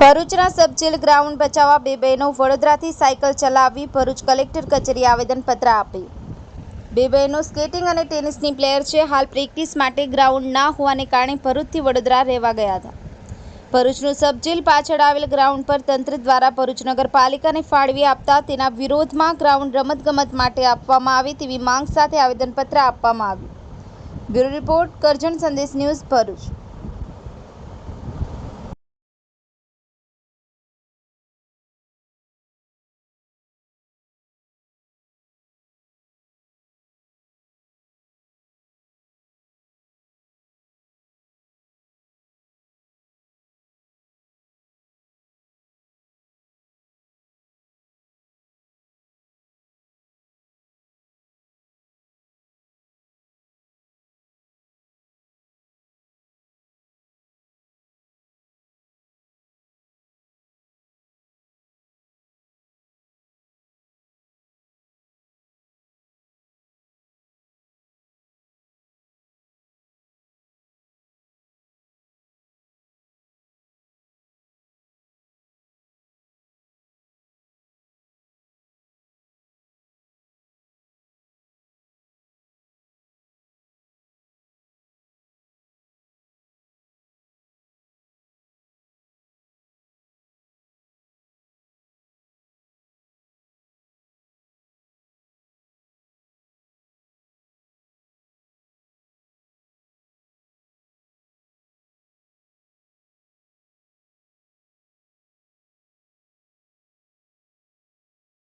ભરૂચના sub jail ground બચાવવા બે બહેનો વડોદરાથી સાયકલ ચલાવી ભરૂચ કલેક્ટર કચેરી આવેદનપત્ર આપી બે બહેનો સ્કેટિંગ અને ટેનિસની પ્લેયર છે. હાલ પ્રેક્ટિસ માટે ગ્રાઉન્ડ ના હોવાને કારણે ભરૂચથી વડોદરા રહેવા ગયા હતા. ભરૂચનું સબજેલ પાછળ આવેલ ગ્રાઉન્ડ પર તંત્ર દ્વારા ભરૂચ નગરપાલિકાને ફાળવી આપતા તેના વિરોધમાં ગ્રાઉન્ડ રમતગમત માટે આપવામાં આવે તેવી માંગ સાથે આવેદનપત્ર આપવામાં આવ્યું. બ્યુરો રિપોર્ટ કરજણ સંદેશ ન્યૂઝ ભરૂચ.